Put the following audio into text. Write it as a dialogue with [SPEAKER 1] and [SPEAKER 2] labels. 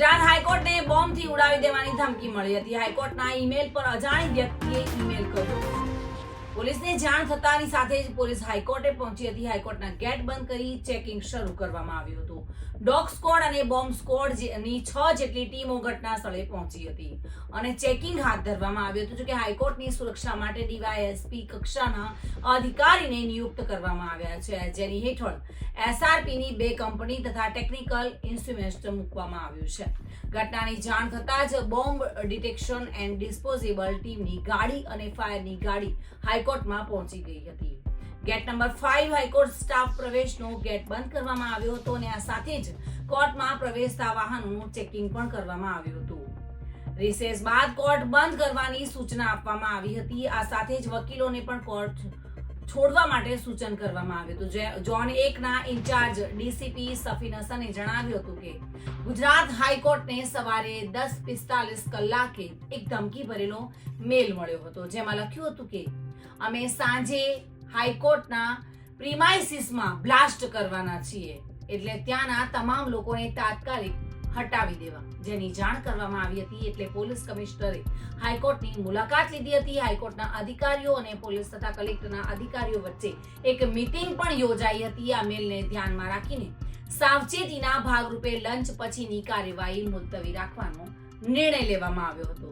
[SPEAKER 1] ગુજરાત હાઈકોર્ટને બોમ્બથી ઉડાવી દેવાની ધમકી મળી હતી. હાઈકોર્ટના ઈમેલ પર અજાણી વ્યક્તિએ ઈમેલ કર્યો. પોલીસને જાણ થતાની સાથે જ પોલીસ હાઈકોર્ટે પહોંચી હતી. હાઈકોર્ટના ગેટ બંધ કરી ચેકિંગ શરૂ કરવામાં આવ્યું હતું. ડોગ સ્કોડ અને બોમ્બ સ્કોડની છ જેટલી ટીમો ઘટના સ્થળે પહોંચી હતી અને ચેકિંગ હાથ ધરવામાં આવ્યું હતું. જોકે હાઈકોર્ટની સુરક્ષા માટે ડીવાયએસપી કક્ષાના અધિકારીને નિયુક્ત કરવામાં આવ્યા છે. જેની હેઠળ એસઆરપીની બે કંપની તથા ટેકનિકલ ઇન્સ્ટ્રુમેન્ટ મૂકવામાં આવ્યું છે. ઘટનાની જાણ થતાં જ બોમ્બ ડિટેક્શન એન્ડ ડિસ્પોઝેબલ ટીમની ગાડી અને ફાયરની ગાડી હાઈકોર્ટમાં પહોંચી ગઈ હતી. Gate number five high court staff પ્રવેશનો gate બંધ કરવામાં આવ્યો હતો અને આ સાથે જ કોર્ટમાં પ્રવેશતા વાહનોનું ચેકિંગ પણ કરવામાં આવ્યું હતું. રિસેસ બાદ કોર્ટ બંધ કરવાની સૂચના આપવામાં આવી હતી. આ સાથે જ વકીલોને પણ કોર્ટ છોડવા માટે સૂચન કરવામાં આવ્યું હતું. જે ઝોન એકના ઇન્ચાર્જ ડીસીપી સફીન હસને જણાવ્યું હતું કે, ગુજરાત હાઈકોર્ટને સવારે દસ પિસ્તાલીસ કલાકે એક ધમકી ભરેલો મેલ મળ્યો હતો. જેમાં લખ્યું હતું કે, અમે સાંજે હાઈકોર્ટના પ્રિમાઇસીસમાં બ્લાસ્ટ કરવાના છીએ. એટલે ત્યાંના તમામ લોકોને તાત્કાલિક હટાવી દેવા. જેની જાણ કરવામાં આવી હતી એટલે પોલીસ કમિશનરે હાઈકોર્ટની મુલાકાત લીધી હતી. હાઈકોર્ટના અધિકારીઓ અને પોલીસ તથા કલેક્ટરના અધિકારીઓ વચ્ચે એક મીટિંગ પણ યોજાઈ હતી. આ મેલને ધ્યાનમાં રાખીને સાવચેતીના ભાગરૂપે લંચ પછીની કાર્યવાહી મુલતવી રાખવાનો નિર્ણય લેવામાં આવ્યો હતો.